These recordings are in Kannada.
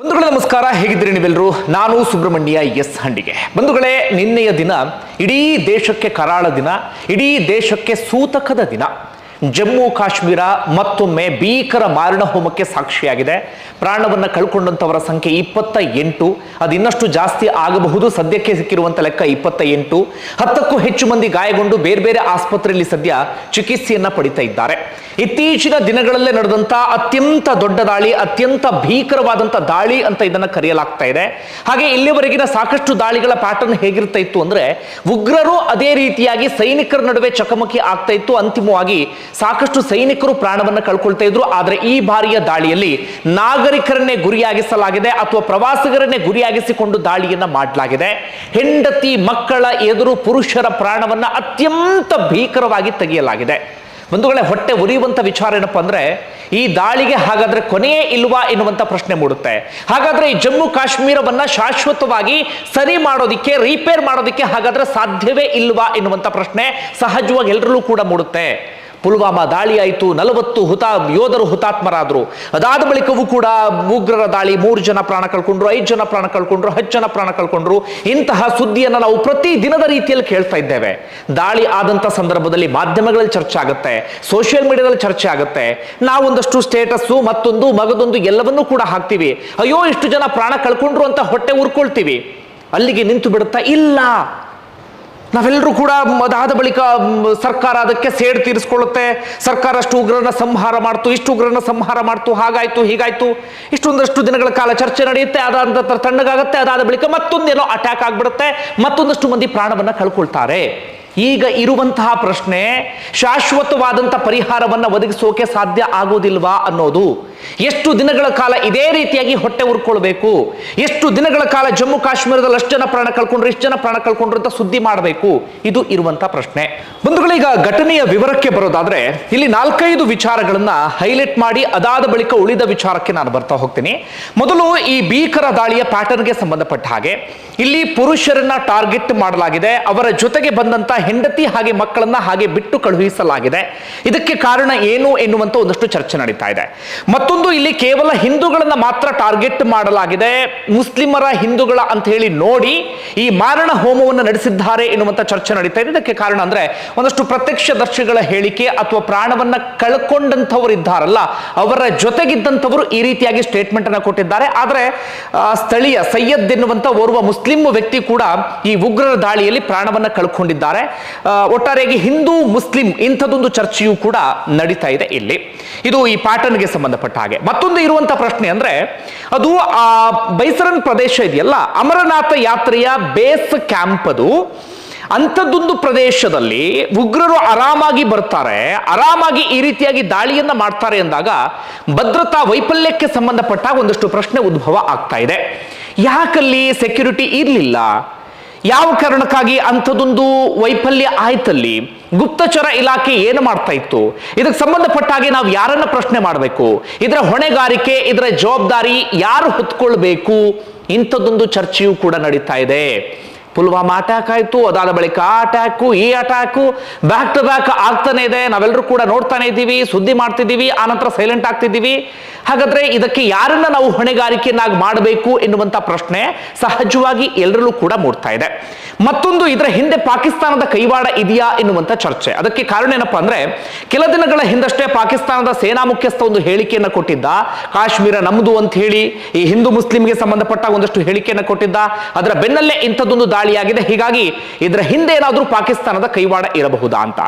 ಬಂಧುಗಳೇ, ನಮಸ್ಕಾರ. ಹೇಗಿದ್ದೀರಿ ನೀವೆಲ್ಲರೂ? ನಾನು ಸುಬ್ರಹ್ಮಣ್ಯ ಎಸ್ ಹಂಡಿಗೆ. ಬಂಧುಗಳೇ, ನಿನ್ನೆಯ ದಿನ ಇಡೀ ದೇಶಕ್ಕೆ ಕರಾಳ ದಿನ, ಇಡೀ ದೇಶಕ್ಕೆ ಸೂತಕದ ದಿನ. ಜಮ್ಮು ಕಾಶ್ಮೀರ ಮತ್ತೊಮ್ಮೆ ಭೀಕರ ಮಾರಣ ಹೋಮಕ್ಕೆ ಸಾಕ್ಷಿಯಾಗಿದೆ. ಪ್ರಾಣವನ್ನು ಕಳ್ಕೊಂಡಂಥವರ ಸಂಖ್ಯೆ ಇಪ್ಪತ್ತ ಎಂಟು ಅದು ಇನ್ನಷ್ಟು ಜಾಸ್ತಿ ಆಗಬಹುದು. ಸದ್ಯಕ್ಕೆ ಸಿಕ್ಕಿರುವಂತ ಲೆಕ್ಕ ಇಪ್ಪತ್ತ ಎಂಟು ಹತ್ತಕ್ಕೂ ಹೆಚ್ಚು ಮಂದಿ ಗಾಯಗೊಂಡು ಬೇರೆ ಬೇರೆ ಆಸ್ಪತ್ರೆಯಲ್ಲಿ ಸದ್ಯ ಚಿಕಿತ್ಸೆಯನ್ನ ಪಡಿತಾ ಇದ್ದಾರೆ. ಇತ್ತೀಚಿನ ದಿನಗಳಲ್ಲೇ ನಡೆದಂತ ಅತ್ಯಂತ ದೊಡ್ಡ ದಾಳಿ, ಅತ್ಯಂತ ಭೀಕರವಾದಂಥ ದಾಳಿ ಅಂತ ಇದನ್ನ ಕರೆಯಲಾಗ್ತಾ ಇದೆ. ಹಾಗೆ ಇಲ್ಲಿವರೆಗಿನ ಸಾಕಷ್ಟು ದಾಳಿಗಳ ಪ್ಯಾಟರ್ನ್ ಹೇಗಿರ್ತಾ ಇತ್ತು ಅಂದ್ರೆ ಉಗ್ರರು ಅದೇ ರೀತಿಯಾಗಿ ಸೈನಿಕರ ನಡುವೆ ಚಕಮಕಿ ಆಗ್ತಾ ಇತ್ತು. ಅಂತಿಮವಾಗಿ ಸಾಕಷ್ಟು ಸೈನಿಕರು ಪ್ರಾಣವನ್ನು ಕಳ್ಕೊಳ್ತಾ ಇದ್ರು. ಆದರೆ ಈ ಬಾರಿಯ ದಾಳಿಯಲ್ಲಿ ನಾಗರಿಕರನ್ನೇ ಗುರಿಯಾಗಿಸಲಾಗಿದೆ ಅಥವಾ ಪ್ರವಾಸಿಗರನ್ನೇ ಗುರಿಯಾಗಿಸಿಕೊಂಡು ದಾಳಿಯನ್ನ ಮಾಡಲಾಗಿದೆ. ಹೆಂಡತಿ, ಮಕ್ಕಳ ಎದುರು ಪುರುಷರ ಪ್ರಾಣವನ್ನ ಅತ್ಯಂತ ಭೀಕರವಾಗಿ ತೆಗೆಯಲಾಗಿದೆ. ಬಂಧುಗಳೇ, ಹೊಟ್ಟೆ ಉರಿಯುವಂತ ವಿಚಾರ ಏನಪ್ಪ ಅಂದ್ರೆ, ಈ ದಾಳಿಗೆ ಹಾಗಾದ್ರೆ ಕೊನೆಯೇ ಇಲ್ವಾ ಎನ್ನುವಂಥ ಪ್ರಶ್ನೆ ಮೂಡುತ್ತೆ. ಹಾಗಾದ್ರೆ ಈ ಜಮ್ಮು ಕಾಶ್ಮೀರವನ್ನ ಶಾಶ್ವತವಾಗಿ ಸರಿ ಮಾಡೋದಿಕ್ಕೆ ರಿಪೇರ್ ಮಾಡೋದಿಕ್ಕೆ ಹಾಗಾದ್ರೆ ಸಾಧ್ಯವೇ ಇಲ್ವಾ ಎನ್ನುವಂಥ ಪ್ರಶ್ನೆ ಸಹಜವಾಗಿ ಎಲ್ಲರಲ್ಲೂ ಕೂಡ ಮೂಡುತ್ತೆ. ಪುಲ್ವಾಮಾ ದಾಳಿ ಆಯಿತು. ನಲವತ್ತು ಹುತಾ, ಯೋಧರು ಹುತಾತ್ಮರಾದರು. ಅದಾದ ಬಳಿಕವೂ ಕೂಡ ಉಗ್ರರ ದಾಳಿ, ಮೂರು ಜನ ಪ್ರಾಣ ಕಳ್ಕೊಂಡ್ರು, ಐದು ಜನ ಪ್ರಾಣ ಕಳ್ಕೊಂಡ್ರು, ಹತ್ತು ಜನ ಪ್ರಾಣ ಕಳ್ಕೊಂಡ್ರು. ಇಂತಹ ಸುದ್ದಿಯನ್ನು ನಾವು ಪ್ರತಿ ದಿನದ ರೀತಿಯಲ್ಲಿ ಕೇಳ್ತಾ ಇದ್ದೇವೆ. ದಾಳಿ ಆದಂಥ ಸಂದರ್ಭದಲ್ಲಿ ಮಾಧ್ಯಮಗಳಲ್ಲಿ ಚರ್ಚೆ ಆಗುತ್ತೆ, ಸೋಷಿಯಲ್ ಮೀಡಿಯಾದಲ್ಲಿ ಚರ್ಚೆ ಆಗುತ್ತೆ. ನಾವೊಂದಷ್ಟು ಸ್ಟೇಟಸ್ಸು, ಮತ್ತೊಂದು, ಮಗದೊಂದು ಎಲ್ಲವನ್ನೂ ಕೂಡ ಹಾಕ್ತೀವಿ. ಅಯ್ಯೋ, ಇಷ್ಟು ಜನ ಪ್ರಾಣ ಕಳ್ಕೊಂಡ್ರು ಅಂತ ಹೊಟ್ಟೆ ಉರ್ಕೊಳ್ತೀವಿ. ಅಲ್ಲಿಗೆ ನಿಂತು ಬಿಡುತ್ತಾ ಇಲ್ಲ. ನಾವೆಲ್ಲರೂ ಕೂಡ ಅದಾದ ಬಳಿಕ ಸರ್ಕಾರ ಅದಕ್ಕೆ ಸೇಡ್ ತೀರಿಸ್ಕೊಳ್ಳುತ್ತೆ. ಸರ್ಕಾರ ಅಷ್ಟು ಉಗ್ರನ ಸಂಹಾರ ಮಾಡ್ತು, ಇಷ್ಟು ಉಗ್ರನ ಸಂಹಾರ ಮಾಡ್ತು, ಹಾಗಾಯ್ತು, ಹೀಗಾಯ್ತು. ಇಷ್ಟೊಂದಷ್ಟು ದಿನಗಳ ಕಾಲ ಚರ್ಚೆ ನಡೆಯುತ್ತೆ ಅದಾದ ತಣ್ಣಗಾಗತ್ತೆ, ಅದಾದ ಬಳಿಕ ಮತ್ತೊಂದೇನೋ ಅಟ್ಯಾಕ್ ಆಗ್ಬಿಡುತ್ತೆ, ಮತ್ತೊಂದಷ್ಟು ಮಂದಿ ಪ್ರಾಣವನ್ನ ಕಳ್ಕೊಳ್ತಾರೆ. ಈಗ ಇರುವಂತಹ ಪ್ರಶ್ನೆ ಶಾಶ್ವತವಾದಂಥ ಪರಿಹಾರವನ್ನ ಒದಗಿಸೋಕೆ ಸಾಧ್ಯ ಆಗೋದಿಲ್ವಾ ಅನ್ನೋದು. ಎಷ್ಟು ದಿನಗಳ ಕಾಲ ಇದೇ ರೀತಿಯಾಗಿ ಹೊಟ್ಟೆ ಉರ್ಕೊಳ್ಬೇಕು? ಎಷ್ಟು ದಿನಗಳ ಕಾಲ ಜಮ್ಮು ಕಾಶ್ಮೀರದಲ್ಲಿ ಅಷ್ಟು ಜನ ಪ್ರಾಣ ಕಳ್ಕೊಂಡ್ರು, ಇಷ್ಟು ಜನ ಪ್ರಾಣ ಕಳ್ಕೊಂಡ್ರು ಅಂತ ಸುದ್ದಿ ಮಾಡಬೇಕು? ಇದು ಇರುವಂತ ಪ್ರಶ್ನೆ. ಬಂಧುಗಳೀಗ ಘಟನೆಯ ವಿವರಕ್ಕೆ ಬರೋದಾದ್ರೆ, ಇಲ್ಲಿ ನಾಲ್ಕೈದು ವಿಚಾರಗಳನ್ನ ಹೈಲೈಟ್ ಮಾಡಿ ಅದಾದ ಬಳಿಕ ಉಳಿದ ವಿಚಾರಕ್ಕೆ ನಾನು ಬರ್ತಾ ಹೋಗ್ತೀನಿ. ಮೊದಲು ಈ ಭೀಕರ ದಾಳಿಯ ಪ್ಯಾಟರ್ನ್ಗೆ ಸಂಬಂಧಪಟ್ಟ ಹಾಗೆ. ಇಲ್ಲಿ ಪುರುಷರನ್ನ ಟಾರ್ಗೆಟ್ ಮಾಡಲಾಗಿದೆ, ಅವರ ಜೊತೆಗೆ ಬಂದಂತ ಹೆಂಡತಿ ಹಾಗೆ ಮಕ್ಕಳನ್ನ ಹಾಗೆ ಬಿಟ್ಟು ಕಳುಹಿಸಲಾಗಿದೆ. ಇದಕ್ಕೆ ಕಾರಣ ಏನು ಎನ್ನುವಂತ ಒಂದಷ್ಟು ಚರ್ಚೆ ನಡೀತಾ ಇದೆ. ಮತ್ತೊಂದು ಇಲ್ಲಿ ಕೇವಲ ಹಿಂದೂಗಳನ್ನು ಮಾತ್ರ ಟಾರ್ಗೆಟ್ ಮಾಡಲಾಗಿದೆ. ಮುಸ್ಲಿಮರ ಹಿಂದೂಗಳ ಅಂತ ಹೇಳಿ ನೋಡಿ ಈ ಮಾರಣ ಹೋಮವನ್ನು ನಡೆಸಿದ್ದಾರೆ ಎನ್ನುವಂತ ಚರ್ಚೆ ನಡೀತಾ ಇದೆ. ಇದಕ್ಕೆ ಕಾರಣ ಅಂದ್ರೆ ಒಂದಷ್ಟು ಪ್ರತ್ಯಕ್ಷದರ್ಶಿಗಳ ಹೇಳಿಕೆ ಅಥವಾ ಪ್ರಾಣವನ್ನ ಕಳ್ಕೊಂಡಂಥವ್ರು ಇದ್ದಾರಲ್ಲ ಅವರ ಜೊತೆಗಿದ್ದಂಥವರು ಈ ರೀತಿಯಾಗಿ ಸ್ಟೇಟ್ಮೆಂಟ್ ಅನ್ನ ಕೊಟ್ಟಿದ್ದಾರೆ. ಆದರೆ ಸ್ಥಳೀಯ ಸೈಯದ್ ಎನ್ನುವಂತ ಓರ್ವ ಮುಸ್ಲಿಂ ವ್ಯಕ್ತಿ ಕೂಡ ಈ ಉಗ್ರರ ದಾಳಿಯಲ್ಲಿ ಪ್ರಾಣವನ್ನ ಕಳ್ಕೊಂಡಿದ್ದಾರೆ. ಒಟ್ಟಾರೆಯಾಗಿ ಹಿಂದೂ ಮುಸ್ಲಿಂ ಇಂಥದೊಂದು ಚರ್ಚೆಯೂ ಕೂಡ ನಡೀತಾ ಇದೆ ಇಲ್ಲಿ. ಇದು ಈ ಪ್ಯಾಟರ್ನ್ಗೆ ಸಂಬಂಧಪಟ್ಟ ಹಾಗೆ. ಮತ್ತೊಂದು ಇರುವಂತ ಪ್ರಶ್ನೆ ಅಂದ್ರೆ, ಅದು ಆ ಬೈಸರನ್ ಪ್ರದೇಶ ಇದೆಯಲ್ಲ, ಅಮರನಾಥ ಯಾತ್ರೆಯ ಬೇಸ್ ಕ್ಯಾಂಪ್ ಅದು. ಅಂಥದ್ದೊಂದು ಪ್ರದೇಶದಲ್ಲಿ ಉಗ್ರರು ಆರಾಮಾಗಿ ಬರ್ತಾರೆ, ಆರಾಮಾಗಿ ಈ ರೀತಿಯಾಗಿ ದಾಳಿಯನ್ನ ಮಾಡ್ತಾರೆ ಎಂದಾಗ ಭದ್ರತಾ ವೈಫಲ್ಯಕ್ಕೆ ಸಂಬಂಧಪಟ್ಟ ಒಂದಷ್ಟು ಪ್ರಶ್ನೆ ಉದ್ಭವ ಆಗ್ತಾ ಇದೆ. ಯಾಕಲ್ಲಿ ಸೆಕ್ಯೂರಿಟಿ ಇರಲಿಲ್ಲ ಯಾವ ಕಾರಣಕ್ಕಾಗಿ ಅಂಥದ್ದೊಂದು ವೈಫಲ್ಯ ಆಯ್ತಲ್ಲಿ ಗುಪ್ತಚರ ಇಲಾಖೆ ಏನು ಮಾಡ್ತಾ ಇತ್ತು? ಇದಕ್ಕೆ ಸಂಬಂಧಪಟ್ಟ ಹಾಗೆ ನಾವು ಯಾರನ್ನ ಪ್ರಶ್ನೆ ಮಾಡಬೇಕು? ಇದರ ಹೊಣೆಗಾರಿಕೆ, ಇದರ ಜವಾಬ್ದಾರಿ ಯಾರು ಹೊತ್ಕೊಳ್ಬೇಕು? ಇಂಥದ್ದೊಂದು ಚರ್ಚೆಯೂ ಕೂಡ ನಡೀತಾ ಇದೆ. ಪುಲ್ವಾಮಾ ಅಟ್ಯಾಕ್ ಆಯ್ತು, ಅದಾದ ಬಳಿಕ ಆ ಅಟ್ಯಾಕು ಈ ಅಟ್ಯಾಕು ಬ್ಯಾಕ್ ಟು ಬ್ಯಾಕ್ ಆಗ್ತಾನೆ ಇದೆ. ನಾವೆಲ್ಲರೂ ಕೂಡ ನೋಡ್ತಾನೆ ಇದ್ದೀವಿ, ಸುದ್ದಿ ಮಾಡ್ತಿದ್ದೀವಿ ಆನಂತರ ಸೈಲೆಂಟ್ ಆಗ್ತಿದ್ದೀವಿ. ಹಾಗಾದ್ರೆ ಇದಕ್ಕೆ ಯಾರನ್ನ ನಾವು ಹೊಣೆಗಾರಿಕೆಯನ್ನಾಗಿ ಮಾಡಬೇಕು ಎನ್ನುವಂತ ಪ್ರಶ್ನೆ ಸಹಜವಾಗಿ ಎಲ್ಲರಲ್ಲೂ ಕೂಡ ಮೂಡ್ತಾ ಇದೆ. ಮತ್ತೊಂದು ಇದರ ಹಿಂದೆ ಪಾಕಿಸ್ತಾನದ ಕೈವಾಡ ಇದೆಯಾ ಎನ್ನುವಂತ ಚರ್ಚೆ. ಅದಕ್ಕೆ ಕಾರಣ ಏನಪ್ಪಾ ಅಂದ್ರೆ, ಕೆಲ ದಿನಗಳ ಹಿಂದಷ್ಟೇ ಪಾಕಿಸ್ತಾನದ ಸೇನಾ ಮುಖ್ಯಸ್ಥ ಒಂದು ಹೇಳಿಕೆಯನ್ನು ಕೊಟ್ಟಿದ್ದ. ಕಾಶ್ಮೀರ ನಮ್ದು ಅಂತ ಹೇಳಿ, ಈ ಹಿಂದೂ ಮುಸ್ಲಿಂಗೆ ಸಂಬಂಧಪಟ್ಟ ಒಂದಷ್ಟು ಹೇಳಿಕೆಯನ್ನು ಕೊಟ್ಟಿದ್ದ. ಅದರ ಬೆನ್ನಲ್ಲೇ ಇಂಥದ್ದೊಂದು ದಾಳಿಯಾಗಿದೆ. ಹೀಗಾಗಿ ಇದರ ಹಿಂದೆ ಏನಾದರೂ ಪಾಕಿಸ್ತಾನದ ಕೈವಾಡ ಇರಬಹುದಾ ಅಂತ.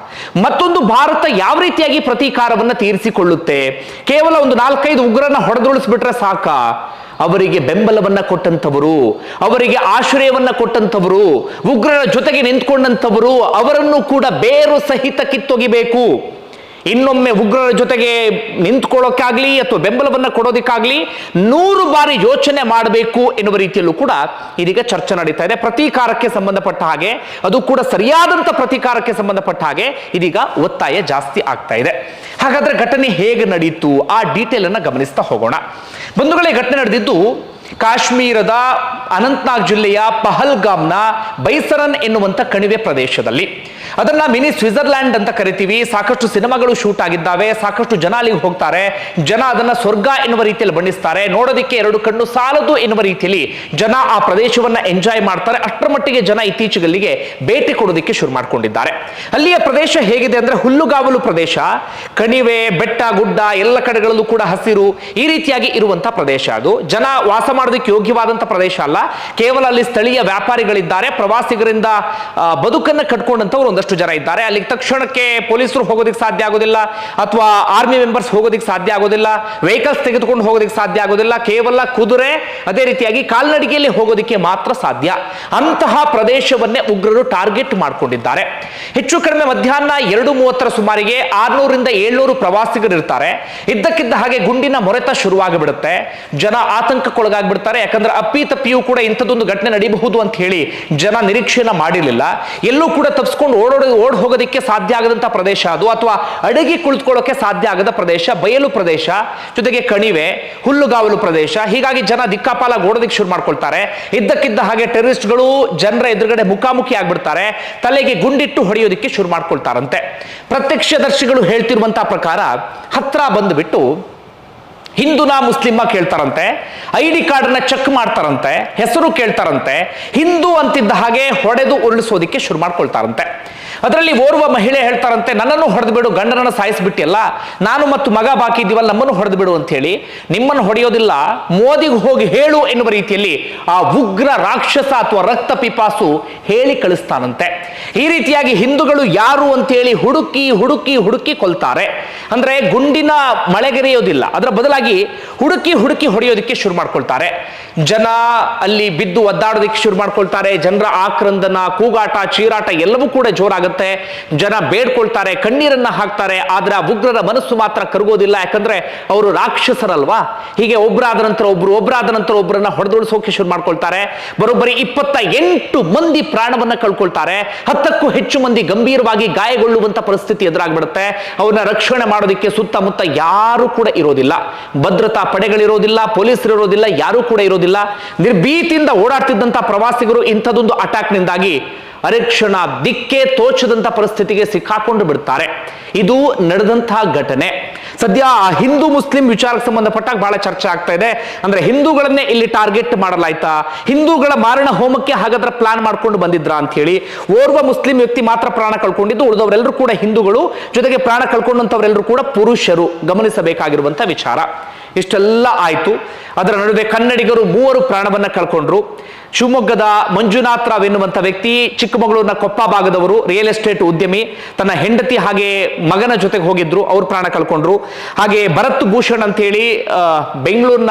ಮತ್ತೊಂದು ಭಾರತ ಯಾವ ರೀತಿಯಾಗಿ ಪ್ರತೀಕಾರವನ್ನ ತೀರಿಸಿಕೊಳ್ಳುತ್ತೆ? ಕೇವಲ ಒಂದು ನಾಲ್ಕೈದು ಉಗ್ರನ ಹೊಡೆದುಳಿಸ್ಬಿಟ್ರೆ ಸಾಕ? ಅವರಿಗೆ ಬೆಂಬಲವನ್ನ ಕೊಟ್ಟಂತವರು ಅವರಿಗೆ ಆಶ್ರಯವನ್ನ ಕೊಟ್ಟಂತವರು ಉಗ್ರರ ಜೊತೆಗೆ ನಿಂತ್ಕೊಂಡಂಥವರು, ಅವರನ್ನು ಕೂಡ ಬೇರು ಸಹಿತ ಕಿತ್ತೊಗಿಬೇಕು. ಇನ್ನೊಮ್ಮೆ ಉಗ್ರರ ಜೊತೆಗೆ ನಿಂತ್ಕೊಳ್ಳೋಕ್ಕಾಗಲಿ ಅಥವಾ ಬೆಂಬಲವನ್ನು ಕೊಡೋದಕ್ಕಾಗ್ಲಿ ನೂರು ಬಾರಿ ಯೋಚನೆ ಮಾಡಬೇಕು ಎನ್ನುವ ರೀತಿಯಲ್ಲೂ ಕೂಡ ಇದೀಗ ಚರ್ಚೆ ನಡೀತಾ ಇದೆ. ಪ್ರತೀಕಾರಕ್ಕೆ ಸಂಬಂಧಪಟ್ಟ ಹಾಗೆ, ಅದು ಕೂಡ ಸರಿಯಾದಂತ ಪ್ರತೀಕಾರಕ್ಕೆ ಸಂಬಂಧಪಟ್ಟ ಹಾಗೆ ಇದೀಗ ಒತ್ತಾಯ ಜಾಸ್ತಿ ಆಗ್ತಾ ಇದೆ. ಹಾಗಾದ್ರೆ ಘಟನೆ ಹೇಗೆ ನಡೀತು? ಆ ಡೀಟೇಲ್ ಅನ್ನು ಗಮನಿಸ್ತಾ ಹೋಗೋಣ. ಬಂಧುಗಳೇ, ಘಟನೆ ನಡೆದಿದ್ದು ಕಾಶ್ಮೀರದ ಅನಂತ್ನಾಗ್ ಜಿಲ್ಲೆಯ ಪಹಲ್ಗಾಮ್ನ ಬೈಸರನ್ ಎನ್ನುವಂತ ಕಣಿವೆ ಪ್ರದೇಶದಲ್ಲಿ. ಅದನ್ನ ಮಿನಿ ಸ್ವಿಟ್ಜರ್ಲ್ಯಾಂಡ್ ಅಂತ ಕರಿತೀವಿ. ಸಾಕಷ್ಟು ಸಿನಿಮಾಗಳು ಶೂಟ್ ಆಗಿದ್ದಾವೆ. ಸಾಕಷ್ಟು ಜನ ಅಲ್ಲಿಗೆ ಹೋಗ್ತಾರೆ. ಜನ ಅದನ್ನ ಸ್ವರ್ಗ ಎನ್ನುವ ರೀತಿಯಲ್ಲಿ ಬಣ್ಣಿಸ್ತಾರೆ. ನೋಡೋದಕ್ಕೆ ಎರಡು ಕಣ್ಣು ಸಾಲದು ಎನ್ನುವ ರೀತಿಯಲ್ಲಿ ಜನ ಆ ಪ್ರದೇಶವನ್ನ ಎಂಜಾಯ್ ಮಾಡ್ತಾರೆ. ಅಷ್ಟರ ಮಟ್ಟಿಗೆ ಜನ ಇತ್ತೀಚೆಗಲ್ಲಿಗೆ ಭೇಟಿ ಕೊಡೋದಕ್ಕೆ ಶುರು ಮಾಡ್ಕೊಂಡಿದ್ದಾರೆ. ಅಲ್ಲಿಯ ಪ್ರದೇಶ ಹೇಗಿದೆ ಅಂದ್ರೆ ಹುಲ್ಲುಗಾವಲು ಪ್ರದೇಶ. ಕಣಿವೆ, ಬೆಟ್ಟ, ಗುಡ್ಡ ಎಲ್ಲ ಕಡೆಗಳಲ್ಲೂ ಕೂಡ ಹಸಿರು ಈ ರೀತಿಯಾಗಿ ಇರುವಂತಹ ಪ್ರದೇಶ ಅದು. ಜನ ವಾಸ ಮಾಡೋದಕ್ಕೆ ಯೋಗ್ಯವಾದಂತಹ ಪ್ರದೇಶ ಅಲ್ಲ. ಕೇವಲ ಅಲ್ಲಿ ಸ್ಥಳೀಯ ವ್ಯಾಪಾರಿಗಳಿದ್ದಾರೆ. ಪ್ರವಾಸಿಗರಿಂದ ಬದುಕನ್ನ ಕಟ್ಕೊಂಡಂತವ್ರು ಒಂದಷ್ಟು ಜನ ಇದ್ದಾರೆ. ಅಲ್ಲಿಗೆ ತಕ್ಷಣಕ್ಕೆ ಪೊಲೀಸರು ಹೋಗೋದಕ್ಕೆ ಸಾಧ್ಯ ಆಗೋದಿಲ್ಲ. ಅಥವಾ ಆರ್ಮಿ ಮೆಂಬರ್ಸ್ ಹೋಗೋದಕ್ಕೆ ಸಾಧ್ಯ ಆಗೋದಿಲ್ಲ. ವೆಹಿಕಲ್ಸ್ ತೆಗೆದುಕೊಂಡು ಹೋಗೋದಕ್ಕೆ ಸಾಧ್ಯ ಆಗೋದಿಲ್ಲ. ಕೇವಲ ಕುದುರೆ, ಅದೇ ರೀತಿಯಾಗಿ ಕಾಲ್ನಡಿಗೆಯಲ್ಲಿ ಹೋಗೋದಕ್ಕೆ ಮಾತ್ರ ಸಾಧ್ಯ. ಅಂತಹ ಪ್ರದೇಶವನ್ನೇ ಉಗ್ರರು ಟಾರ್ಗೆಟ್ ಮಾಡಿಕೊಂಡಿದ್ದಾರೆ. ಹೆಚ್ಚು ಕಡಿಮೆ ಮಧ್ಯಾಹ್ನ ಎರಡು ಮೂವತ್ತರ ಸುಮಾರಿಗೆ ಆರ್ನೂರಿಂದ ಏಳ್ನೂರು ಪ್ರವಾಸಿಗರು ಇರ್ತಾರೆ ಇದ್ದಕ್ಕಿದ್ದ ಹಾಗೆ ಗುಂಡಿನ ಮೊರೆತ ಶುರುವಾಗಿಬಿಡುತ್ತೆ. ಜನ ಆತಂಕಕ್ಕೊಳಗಾಗ್ಬಿಡ್ತಾರೆ. ಯಾಕಂದ್ರೆ ಅಪ್ಪಿ ತಪ್ಪಿಯೂ ಕೂಡ ಇಂಥದ್ದೊಂದು ಘಟನೆ ನಡೀಬಹುದು ಅಂತ ಹೇಳಿ ಜನ ನಿರೀಕ್ಷೆನ ಮಾಡಿರಲಿಲ್ಲ. ಎಲ್ಲೂ ಕೂಡ ತಪ್ಪಿಸ್ಕೊಂಡು ಓಡೋಡಿ ಓಡ್ ಹೋಗೋದಕ್ಕೆ ಸಾಧ್ಯ ಆಗದಂಥ ಪ್ರದೇಶ ಅದು, ಅಥವಾ ಅಡಗಿ ಕುಳಿತುಕೊಳ್ಳೋಕೆ ಸಾಧ್ಯ ಆಗದ ಪ್ರದೇಶ, ಬಯಲು ಪ್ರದೇಶ, ಜೊತೆಗೆ ಕಣಿವೆ, ಹುಲ್ಲುಗಾವಲು ಪ್ರದೇಶ, ಹೀಗಾಗಿ ಜನ ದಿಕ್ಕಾಪಾಲಾಗಿ ಓಡೋದಕ್ಕೆ ಶುರು ಮಾಡ್ಕೊಳ್ತಾರೆ. ಇದ್ದಕ್ಕಿದ್ದ ಹಾಗೆ ಟೆರರಿಸ್ಟ್ಗಳು ಜನರ ಎದುರುಗಡೆ ಮುಖಾಮುಖಿ ಆಗ್ಬಿಡ್ತಾರೆ. ತಲೆಗೆ ಗುಂಡಿಟ್ಟು ಹೊಡೆಯೋದಕ್ಕೆ ಶುರು ಮಾಡ್ಕೊಳ್ತಾರಂತೆ. ಪ್ರತ್ಯಕ್ಷದರ್ಶಿಗಳು ಹೇಳ್ತಿರುವಂತಹ ಪ್ರಕಾರ, ಹತ್ರ ಬಂದುಬಿಟ್ಟು ಹಿಂದೂನ ಮುಸ್ಲಿಮ್ಮ ಕೇಳ್ತಾರಂತೆ ಐ ಡಿ ಕಾರ್ಡ್ನ ಚೆಕ್ ಮಾಡ್ತಾರಂತೆ, ಹೆಸರು ಕೇಳ್ತಾರಂತೆ, ಹಿಂದೂ ಅಂತಿದ್ದ ಹಾಗೆ ಹೊಡೆದು ಉರುಳಿಸೋದಕ್ಕೆ ಶುರು ಮಾಡ್ಕೊಳ್ತಾರಂತೆ. ಅದರಲ್ಲಿ ಓರ್ವ ಮಹಿಳೆ ಹೇಳ್ತಾರಂತೆ, ನನ್ನನ್ನು ಹೊಡೆದು ಬಿಡು ಗಂಡನನ್ನು ಸಾಯಿಸಿಬಿಟ್ಟಿಲ್ಲ ನಾನು ಮತ್ತು ಮಗ ಬಾಕಿ ಇದ್ದೀವಲ್ಲ, ನಮ್ಮನ್ನು ಹೊಡೆದು ಬಿಡು ಅಂತ ಹೇಳಿ ನಿಮ್ಮನ್ನು ಹೊಡೆಯೋದಿಲ್ಲ, ಮೋದಿಗೆ ಹೋಗಿ ಹೇಳು ಎನ್ನುವ ರೀತಿಯಲ್ಲಿ ಆ ಉಗ್ರ ರಾಕ್ಷಸ ಅಥವಾ ರಕ್ತ ಪಿಪಾಸು ಹೇಳಿ ಕಳಿಸ್ತಾನಂತೆ. ಈ ರೀತಿಯಾಗಿ ಹಿಂದೂಗಳು ಯಾರು ಅಂತೇಳಿ ಹುಡುಕಿ ಹುಡುಕಿ ಹುಡುಕಿ ಕೊಲ್ತಾರೆ. ಅಂದ್ರೆ ಗುಂಡಿನ ಮಳೆಗೆರೆಯೋದಿಲ್ಲ ಅದರ ಬದಲಾಗಿ ಹುಡುಕಿ ಹುಡುಕಿ ಹೊಡೆಯೋದಕ್ಕೆ ಶುರು ಮಾಡ್ಕೊಳ್ತಾರೆ. ಜನ ಅಲ್ಲಿ ಬಿದ್ದು ಒದ್ದಾಡೋದಕ್ಕೆ ಶುರು ಮಾಡ್ಕೊಳ್ತಾರೆ, ಜನರ ಆಕ್ರಂದನ, ಕೂಗಾಟ, ಚೀರಾಟ ಎಲ್ಲವೂ ಕೂಡ ಜೋರಾಗುತ್ತೆ. ಜನ ಬೇಡ್ಕೊಳ್ತಾರೆ, ಕಣ್ಣೀರನ್ನ ಹಾಕ್ತಾರೆ, ಆದ್ರೆ ಆ ಉಗ್ರರ ಮನಸ್ಸು ಮಾತ್ರ ಕರಗೋದಿಲ್ಲ. ಯಾಕಂದ್ರೆ ಅವರು ರಾಕ್ಷಸರಲ್ವಾ? ಹೀಗೆ ಒಬ್ಬರಾದ ನಂತರ ಒಬ್ರು ಒಬ್ಬರಾದ ನಂತರ ಒಬ್ಬರನ್ನ ಹೊಡೆದೊಳಿಸೋಕೆ ಶುರು ಮಾಡ್ಕೊಳ್ತಾರೆ. ಬರೋಬ್ಬರಿ ಇಪ್ಪತ್ತ ಎಂಟು ಮಂದಿ ಪ್ರಾಣವನ್ನ ಕಳ್ಕೊಳ್ತಾರೆ. ಹತ್ತಕ್ಕೂ ಹೆಚ್ಚು ಮಂದಿ ಗಂಭೀರವಾಗಿ ಗಾಯಗೊಳ್ಳುವಂತ ಪರಿಸ್ಥಿತಿ ಎದುರಾಗ್ಬಿಡುತ್ತೆ. ಅವ್ರನ್ನ ರಕ್ಷಣೆ ಮಾಡೋದಕ್ಕೆ ಸುತ್ತಮುತ್ತ ಯಾರು ಕೂಡ ಇರೋದಿಲ್ಲ. ಭದ್ರತಾ ಪಡೆಗಳಿರೋದಿಲ್ಲ ಪೊಲೀಸರು ಇರೋದಿಲ್ಲ ಯಾರು ಕೂಡ ಇರೋದಿಲ್ಲ. ನಿರ್ಭೀತಿಯಿಂದ ಓಡಾಡ್ತಿದ್ದಂತ ಪ್ರವಾಸಿಗರು ಇಂಥದೊಂದು ಅಟ್ಯಾಕ್ನಿಂದಾಗಿ ಅರೆಕ್ಷಣ ದಿಕ್ಕೆ ತೋಚದಂತ ಪರಿಸ್ಥಿತಿಗೆ ಸಿಕ್ಕಾಕೊಂಡು ಬಿಡ್ತಾರೆ. ಇದು ನಡೆದಂತಹ ಘಟನೆ. ಸದ್ಯ ಹಿಂದೂ ಮುಸ್ಲಿಂ ವಿಚಾರಕ್ಕೆ ಸಂಬಂಧಪಟ್ಟಾಗ ಬಹಳ ಚರ್ಚೆ ಆಗ್ತಾ ಇದೆ. ಅಂದ್ರೆ ಹಿಂದೂಗಳನ್ನೇ ಇಲ್ಲಿ ಟಾರ್ಗೆಟ್ ಮಾಡಲಾಯ್ತಾ? ಹಿಂದೂಗಳ ಮಾರಣ ಹೋಮಕ್ಕೆ ಹಾಗಾದ್ರೆ ಪ್ಲಾನ್ ಮಾಡ್ಕೊಂಡು ಬಂದಿದ್ರ ಅಂತ ಹೇಳಿ ಓರ್ವ ಮುಸ್ಲಿಂ ವ್ಯಕ್ತಿ ಮಾತ್ರ ಪ್ರಾಣ ಕಳ್ಕೊಂಡಿದ್ದು, ಉಳಿದವರೆಲ್ಲರೂ ಕೂಡ ಹಿಂದೂಗಳು, ಜೊತೆಗೆ ಪ್ರಾಣ ಕಳ್ಕೊಂಡಂತವರೆಲ್ಲರೂ ಕೂಡ ಪುರುಷರು. ಗಮನಿಸಬೇಕಾಗಿರುವಂತಹ ವಿಚಾರ. ಇಷ್ಟೆಲ್ಲ ಆಯ್ತು. ಅದರ ನಡುವೆ ಕನ್ನಡಿಗರು ಮೂವರು ಪ್ರಾಣವನ್ನ ಕಳ್ಕೊಂಡ್ರು. ಶಿವಮೊಗ್ಗದ ಮಂಜುನಾಥ್ ರಾವ್ ಎನ್ನುವಂತ ವ್ಯಕ್ತಿ ಚಿಕ್ಕಮಗಳೂರಿನ ಕೊಪ್ಪ ಭಾಗದವರು ರಿಯಲ್ ಎಸ್ಟೇಟ್ ಉದ್ಯಮಿ. ತನ್ನ ಹೆಂಡತಿ ಹಾಗೆ ಮಗನ ಜೊತೆಗೆ ಹೋಗಿದ್ರು, ಅವ್ರು ಪ್ರಾಣ ಕಳ್ಕೊಂಡ್ರು. ಹಾಗೆ ಭರತ್ ಭೂಷಣ್ ಅಂತ ಹೇಳಿ ಆ, ಬೆಂಗಳೂರಿನ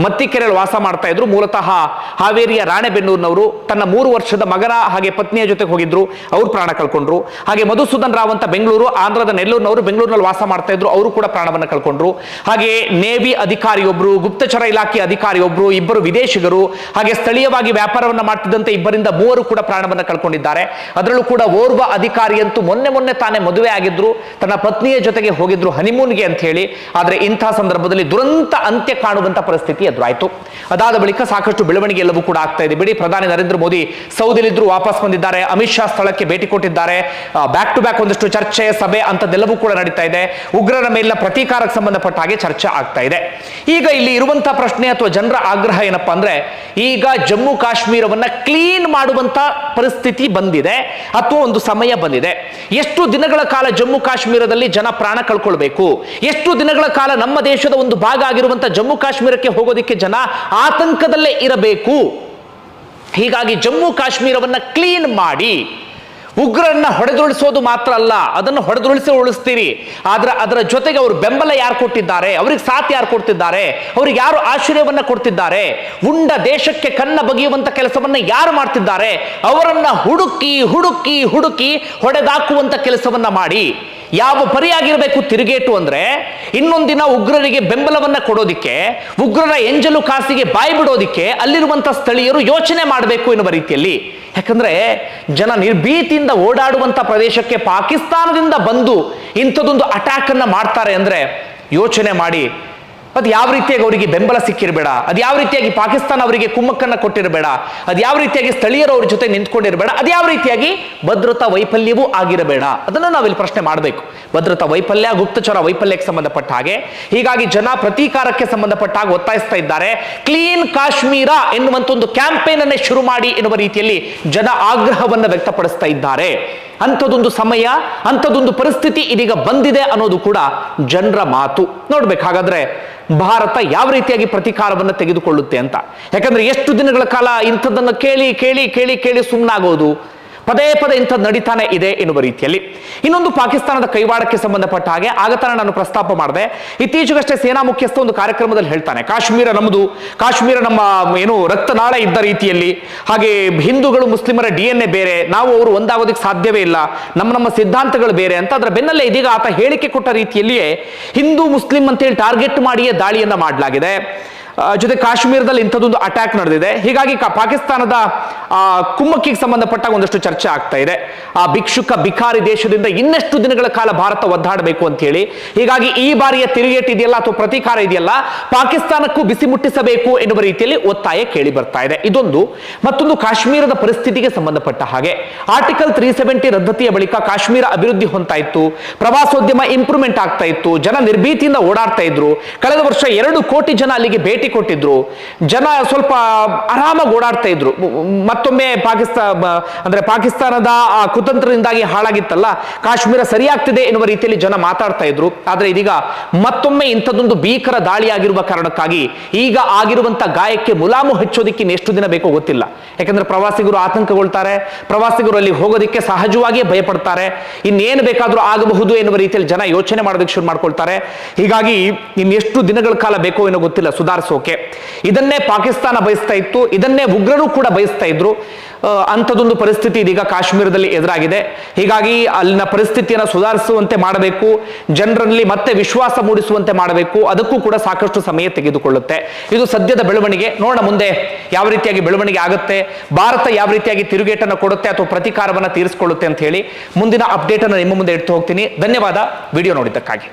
ಮತ್ತಿಕೆರೆಯಲ್ಲಿ ವಾಸ ಮಾಡ್ತಾ ಇದ್ರು. ಮೂಲತಃ ಹಾವೇರಿಯ ರಾಣೆಬೆನ್ನೂರಿನವರು ತನ್ನ ಮೂರು ವರ್ಷದ ಮಗನ ಹಾಗೆ ಪತ್ನಿಯ ಜೊತೆಗೆ ಹೋಗಿದ್ರು. ಅವ್ರು ಪ್ರಾಣ ಕಳ್ಕೊಂಡ್ರು. ಹಾಗೆ ಮಧುಸೂದನ್ ರಾವ್ ಅಂತ ಬೆಂಗಳೂರು ಆಂಧ್ರದ ನೆಲ್ಲೂರಿನವರು ಬೆಂಗಳೂರಿನಲ್ಲಿ ವಾಸ ಮಾಡ್ತಾ ಇದ್ರು. ಅವರು ಕೂಡ ಪ್ರಾಣವನ್ನ ಕಳ್ಕೊಂಡ್ರು. ಹಾಗೆ ನೇವಿ ಅಧಿಕಾರಿಯೊಬ್ರು ಗುಪ್ತಚರ ಇಲಾಖೆ ಅಧಿಕಾರಿಯೊಬ್ರು ಇಬ್ಬರು ವಿದೇಶಿಗರು ಹಾಗೆ ಸ್ಥಳೀಯವಾಗಿ ವ್ಯಾಪಾರವನ್ನ ಮಾಡ್ತಿದ್ದಂತೆ ಇಬ್ಬರಿಂದ ಮೂವರು ಕೂಡ ಪ್ರಾಣವನ್ನ ಕಳ್ಕೊಂಡಿದ್ದಾರೆ. ಅದರಲ್ಲೂ ಕೂಡ ಓರ್ವ ಅಧಿಕಾರಿಯಂತೂ ಮೊನ್ನೆ ಮೊನ್ನೆ ತಾನೇ ಮದುವೆ ಆಗಿದ್ರು. ತನ್ನ ಪತ್ನಿಯ ಜೊತೆಗೆ ಹೋಗಿದ್ರು. ಹನಿಮೂನ್ಗೆ ಅಂತ ಹೇಳಿ, ಆದರೆ ಇಂಥ ಸಂದರ್ಭದಲ್ಲಿ ದುರಂತ ಅಂತ್ಯ ಕಾಣುವಂತ ಪರಿಸ್ಥಿತಿ ಎದುರಾಯಿತು. ಅದಾದ ಬಳಿಕ ಸಾಕಷ್ಟು ಬೆಳವಣಿಗೆ ಎಲ್ಲವೂ ಕೂಡ ಆಗ್ತಾ ಇದೆ. ಬಿಡಿ, ಪ್ರಧಾನಿ ನರೇಂದ್ರ ಮೋದಿ ಸೌದಿಲಿದ್ರು ವಾಪಸ್ ಬಂದಿದ್ದಾರೆ, ಅಮಿತ್ ಶಾ ಸ್ಥಳಕ್ಕೆ ಭೇಟಿ ಕೊಟ್ಟಿದ್ದಾರೆ ಬ್ಯಾಕ್ ಟು ಬ್ಯಾಕ್ ಒಂದಷ್ಟು ಚರ್ಚೆ, ಸಭೆ ಅಂತದೆಲ್ಲವೂ ಕೂಡ ನಡೀತಾ ಇದೆ. ಉಗ್ರರ ಮೇಲಿನ ಪ್ರತೀಕಾರಕ್ಕೆ ಸಂಬಂಧಪಟ್ಟ ಹಾಗೆ ಚರ್ಚೆ ಆಗ್ತಾ ಇದೆ. ಈಗ ಇಲ್ಲಿ ಇರುವಂತಹ ಪ್ರಶ್ನೆ ಅಥವಾ ಜನರ ಆಗ್ರಹ ಏನಪ್ಪಾ ಅಂದ್ರೆ, ಈಗ ಜಮ್ಮು ಕಾಶ್ಮೀರವನ್ನ ಕ್ಲೀನ್ ಮಾಡುವಂತ ಪರಿಸ್ಥಿತಿ ಬಂದಿದೆ, ಅಥವಾ ಒಂದು ಸಮಯ ಬಂದಿದೆ. ಎಷ್ಟು ದಿನಗಳ ಕಾಲ ಜಮ್ಮು ಕಾಶ್ಮೀರದಲ್ಲಿ ಜನ ಪ್ರಾಣ ಕಳ್ಕೊಳ್ಬೇಕು? ಎಷ್ಟು ದಿನಗಳ ಕಾಲ ನಮ್ಮ ದೇಶದ ಒಂದು ಭಾಗ ಆಗಿರುವಂತ ಜಮ್ಮು ಕಾಶ್ಮೀರಕ್ಕೆ ಹೋಗೋದಕ್ಕೆ ಜನ ಆತಂಕದಲ್ಲೇ ಇರಬೇಕು. ಹೀಗಾಗಿ ಜಮ್ಮು ಕಾಶ್ಮೀರವನ್ನ ಕ್ಲೀನ್ ಮಾಡಿ, ಉಗ್ರರನ್ನ ಹೊಡೆದುರುಳಿಸೋದು ಮಾತ್ರ ಅಲ್ಲ, ಅದನ್ನು ಹೊಡೆದುರುಳಿಸಿ ಉಳಿಸ್ತೀರಿ ಆದ್ರೆ ಅದರ ಜೊತೆಗೆ ಅವರು ಬೆಂಬಲ ಯಾರು ಕೊಟ್ಟಿದ್ದಾರೆ, ಅವ್ರಿಗೆ ಸಾಥ್ ಯಾರು ಕೊಡ್ತಿದ್ದಾರೆ, ಅವ್ರಿಗೆ ಯಾರು ಆಶ್ರಯವನ್ನ ಕೊಡ್ತಿದ್ದಾರೆ, ಉಂಡ ದೇಶಕ್ಕೆ ಕನ್ನ ಬಗೆಯುವಂತ ಕೆಲಸವನ್ನ ಯಾರು ಮಾಡ್ತಿದ್ದಾರೆ, ಅವರನ್ನ ಹುಡುಕಿ ಹುಡುಕಿ ಹುಡುಕಿ ಹೊಡೆದಾಕುವಂತ ಕೆಲಸವನ್ನ ಮಾಡಿ. ಯಾವ ಪರಿಯಾಗಿರಬೇಕು ತಿರುಗೇಟು ಅಂದರೆ ಇನ್ನೊಂದಿನ ಉಗ್ರರಿಗೆ ಬೆಂಬಲವನ್ನು ಕೊಡೋದಿಕ್ಕೆ, ಉಗ್ರರ ಎಂಜಲು ಕಾಸಿಗೆ ಬಾಯಿ ಬಿಡೋದಿಕ್ಕೆ ಅಲ್ಲಿರುವಂಥ ಸ್ಥಳೀಯರು ಯೋಚನೆ ಮಾಡಬೇಕು ಎನ್ನುವ ರೀತಿಯಲ್ಲಿ. ಯಾಕಂದ್ರೆ ಜನ ನಿರ್ಭೀತಿಯಿಂದ ಓಡಾಡುವಂಥ ಪ್ರದೇಶಕ್ಕೆ ಪಾಕಿಸ್ತಾನದಿಂದ ಬಂದು ಇಂಥದ್ದೊಂದು ಅಟ್ಯಾಕನ್ನು ಮಾಡ್ತಾರೆ ಅಂದರೆ ಯೋಚನೆ ಮಾಡಿ ಅದು ಯಾವ ರೀತಿಯಾಗಿ ಅವರಿಗೆ ಬೆಂಬಲ ಸಿಕ್ಕಿರಬೇಡ, ಅದು ಯಾವ ರೀತಿಯಾಗಿ ಪಾಕಿಸ್ತಾನ ಅವರಿಗೆ ಕುಮ್ಮಕ್ಕನ್ನು ಕೊಟ್ಟಿರಬೇಡ, ಅದು ಯಾವ ರೀತಿಯಾಗಿ ಸ್ಥಳೀಯರು ಅವ್ರ ಜೊತೆ ನಿಂತ್ಕೊಂಡಿರಬೇಡ, ಅದು ಯಾವ ರೀತಿಯಾಗಿ ಭದ್ರತಾ ವೈಫಲ್ಯವೂ ಆಗಿರಬೇಡ. ಅದನ್ನು ನಾವಿಲ್ಲಿ ಪ್ರಶ್ನೆ ಮಾಡಬೇಕು. ಭದ್ರತಾ ವೈಫಲ್ಯ, ಗುಪ್ತಚರ ವೈಫಲ್ಯಕ್ಕೆ ಸಂಬಂಧಪಟ್ಟ ಹಾಗೆ. ಹೀಗಾಗಿ ಜನ ಪ್ರತೀಕಾರಕ್ಕೆ ಸಂಬಂಧಪಟ್ಟ ಹಾಗೆ ಒತ್ತಾಯಿಸ್ತಾ ಇದ್ದಾರೆ. ಕ್ಲೀನ್ ಕಾಶ್ಮೀರ ಎನ್ನುವಂತ ಒಂದು ಕ್ಯಾಂಪೇನ್ ಅನ್ನೇ ಶುರು ಮಾಡಿ ಎನ್ನುವ ರೀತಿಯಲ್ಲಿ ಜನ ಆಗ್ರಹವನ್ನು ವ್ಯಕ್ತಪಡಿಸ್ತಾ ಇದ್ದಾರೆ. ಅಂಥದ್ದೊಂದು ಸಮಯ, ಅಂಥದ್ದೊಂದು ಪರಿಸ್ಥಿತಿ ಇದೀಗ ಬಂದಿದೆ ಅನ್ನೋದು ಕೂಡ ಜನರ ಮಾತು. ನೋಡ್ಬೇಕು ಹಾಗಾದ್ರೆ ಭಾರತ ಯಾವ ರೀತಿಯಾಗಿ ಪ್ರತೀಕಾರವನ್ನು ತೆಗೆದುಕೊಳ್ಳುತ್ತೆ ಅಂತ. ಯಾಕಂದ್ರೆ ಎಷ್ಟು ದಿನಗಳ ಕಾಲ ಇಂಥದ್ದನ್ನು ಕೇಳಿ ಕೇಳಿ ಕೇಳಿ ಕೇಳಿ ಸುಮ್ಮನಾಗೋದು ಪದೇ ಪದೇ ಇಂಥದ್ದು ನಡೀತಾನೆ ಇದೆ ಎನ್ನುವ ರೀತಿಯಲ್ಲಿ. ಇನ್ನೊಂದು ಪಾಕಿಸ್ತಾನದ ಕೈವಾಡಕ್ಕೆ ಸಂಬಂಧಪಟ್ಟ ಹಾಗೆ ಆಗತಾನೆ ನಾನು ಪ್ರಸ್ತಾಪ ಮಾಡಿದೆ. ಇತ್ತೀಚೆಗಷ್ಟೇ ಸೇನಾ ಮುಖ್ಯಸ್ಥ ಒಂದು ಕಾರ್ಯಕ್ರಮದಲ್ಲಿ ಹೇಳ್ತಾನೆ, ಕಾಶ್ಮೀರ ನಮ್ಮದು ಕಾಶ್ಮೀರ ನಮ್ಮ, ಏನು ರಕ್ತನಾಳ ಇದ್ದ ರೀತಿಯಲ್ಲಿ. ಹಾಗೆ ಹಿಂದೂಗಳು ಮುಸ್ಲಿಮರ ಡಿ ಎನ್ ಎ ಬೇರೆ, ನಾವು ಅವರು ಒಂದಾಗೋದಕ್ಕೆ ಸಾಧ್ಯವೇ ಇಲ್ಲ. ನಮ್ಮ ನಮ್ಮ ಸಿದ್ಧಾಂತಗಳು ಬೇರೆ. ಅಂತ ಅದರ ಬೆನ್ನಲ್ಲೇ ಇದೀಗ ಆತ ಹೇಳಿಕೆ ಕೊಟ್ಟ ರೀತಿಯಲ್ಲಿಯೇ ಹಿಂದೂ ಮುಸ್ಲಿಂ ಅಂತೇಳಿ ಟಾರ್ಗೆಟ್ ಮಾಡಿಯೇ ದಾಳಿಯನ್ನ ಮಾಡಲಾಗಿದೆ. ಜೊತೆ ಕಾಶ್ಮೀರದಲ್ಲಿ ಇಂಥದ್ದೊಂದು ಅಟ್ಯಾಕ್ ನಡೆದಿದೆ. ಹೀಗಾಗಿ ಪಾಕಿಸ್ತಾನದ ಕುಮ್ಮಕ್ಕಿಗೆ ಸಂಬಂಧಪಟ್ಟ ಒಂದಷ್ಟು ಚರ್ಚೆ ಆಗ್ತಾ ಇದೆ. ಆ, ಭಿಕ್ಷುಕ ಬಿಕಾರಿ ದೇಶದಿಂದ ಇನ್ನಷ್ಟು ದಿನಗಳ ಕಾಲ ಭಾರತ ಒದ್ದಾಡಬೇಕು ಅಂತ ಹೇಳಿ. ಹೀಗಾಗಿ ಈ ಬಾರಿಯ ತಿರುಗೇಟು ಇದೆಯಲ್ಲ ಅಥವಾ ಪ್ರತೀಕಾರ ಇದೆಯಲ್ಲ, ಪಾಕಿಸ್ತಾನಕ್ಕೂ ಬಿಸಿ ಮುಟ್ಟಿಸಬೇಕು ಎನ್ನುವ ರೀತಿಯಲ್ಲಿ ಒತ್ತಾಯ ಕೇಳಿ ಬರ್ತಾ ಇದೆ. ಇದೊಂದು. ಮತ್ತೊಂದು ಕಾಶ್ಮೀರದ ಪರಿಸ್ಥಿತಿಗೆ ಸಂಬಂಧಪಟ್ಟ ಹಾಗೆ. ಆರ್ಟಿಕಲ್ ತ್ರೀ ಸೆವೆಂಟಿ ರದ್ದತಿಯ ಬಳಿಕ ಕಾಶ್ಮೀರ ಅಭಿವೃದ್ಧಿ ಹೊಂತಾ ಇತ್ತು. ಪ್ರವಾಸೋದ್ಯಮ ಇಂಪ್ರೂವ್ಮೆಂಟ್ ಆಗ್ತಾ ಇತ್ತು. ಜನ ನಿರ್ಭೀತಿಯಿಂದ ಓಡಾಡ್ತಾ ಇದ್ರು. ಕಳೆದ ವರ್ಷ ಎರಡು ಕೋಟಿ ಜನ ಅಲ್ಲಿಗೆ ಭೇಟಿ ಕೊಟ್ಟಿದ್ರು. ಜನ ಸ್ವಲ್ಪ ಆರಾಮಾಗಿ ಓಡಾಡ್ತಾ ಇದ್ರು. ಮತ್ತೊಮ್ಮೆ ಪಾಕಿಸ್ತಾನ ಅಂದ್ರೆ ಪಾಕಿಸ್ತಾನದ ಆ ಕುತಂತ್ರದಿಂದಾಗಿ ಹಾಳಾಗಿತ್ತಲ್ಲ, ಕಾಶ್ಮೀರ ಸರಿಯಾಗ್ತಿದೆ ಎನ್ನುವ ರೀತಿಯಲ್ಲಿ ಜನ ಮಾತಾಡ್ತಾ ಇದ್ರು. ಆದ್ರೆ ಇದೀಗ ಮತ್ತೊಮ್ಮೆ ಇಂಥದ್ದೊಂದು ಭೀಕರ ದಾಳಿಯಾಗಿರುವ ಕಾರಣಕ್ಕಾಗಿ ಈಗ ಆಗಿರುವಂತ ಗಾಯಕ್ಕೆ ಮುಲಾಮು ಹಚ್ಚೋದಿಕ್ಕೆ ಎಷ್ಟು ದಿನ ಬೇಕೋ ಗೊತ್ತಿಲ್ಲ. ಯಾಕಂದ್ರೆ ಪ್ರವಾಸಿಗರು ಆತಂಕಗೊಳ್ತಾರೆ. ಪ್ರವಾಸಿಗರು ಅಲ್ಲಿ ಹೋಗೋದಿಕ್ಕೆ ಸಹಜವಾಗಿಯೇ ಭಯಪಡ್ತಾರೆ. ಇನ್ನೇನು ಬೇಕಾದ್ರೂ ಆಗಬಹುದು ಎನ್ನುವ ರೀತಿಯಲ್ಲಿ ಜನ ಯೋಚನೆ ಮಾಡೋದಕ್ಕೆ ಶುರು ಮಾಡ್ಕೊಳ್ತಾರೆ. ಹೀಗಾಗಿ ಇನ್ನೆಷ್ಟು ದಿನಗಳ ಕಾಲ ಬೇಕೋ ಏನೋ ಗೊತ್ತಿಲ್ಲ ಸುಧಾರಿಸೋಕೆ ಇದನ್ನೇ ಪಾಕಿಸ್ತಾನ ಬಯಸ್ತಾ ಇತ್ತು, ಇದನ್ನೇ ಉಗ್ರರು ಕೂಡ ಬಯಸ್ತಾ ಇದ್ರು. ಅಂಥದ್ದೊಂದು ಪರಿಸ್ಥಿತಿ ಇದೀಗ ಕಾಶ್ಮೀರದಲ್ಲಿ ಎದುರಾಗಿದೆ. ಹೀಗಾಗಿ ಅಲ್ಲಿನ ಪರಿಸ್ಥಿತಿಯನ್ನು ಸುಧಾರಿಸುವಂತೆ ಮಾಡಬೇಕು, ಜನರಲ್ಲಿ ಮತ್ತೆ ವಿಶ್ವಾಸ ಮೂಡಿಸುವಂತೆ ಮಾಡಬೇಕು, ಅದಕ್ಕೂ ಕೂಡ ಸಾಕಷ್ಟು ಸಮಯ ತೆಗೆದುಕೊಳ್ಳುತ್ತೆ. ಇದು ಸದ್ಯದ ಬೆಳವಣಿಗೆ. ನೋಡೋಣ ಮುಂದೆ ಯಾವ ರೀತಿಯಾಗಿ ಬೆಳವಣಿಗೆ ಆಗುತ್ತೆ, ಭಾರತ ಯಾವ ರೀತಿಯಾಗಿ ತಿರುಗೇಟನ್ನು ಕೊಡುತ್ತೆ ಅಥವಾ ಪ್ರತೀಕಾರವನ್ನು ತೀರಿಸಿಕೊಳ್ಳುತ್ತೆ ಅಂತ ಹೇಳಿ ಮುಂದಿನ ಅಪ್ಡೇಟ್ ಅನ್ನು ನಿಮ್ಮ ಮುಂದೆ ಇಟ್ಟು ಹೋಗ್ತೀನಿ. ಧನ್ಯವಾದ. ವಿಡಿಯೋ ನೋಡಿದ್ದಕ್ಕಾಗಿ.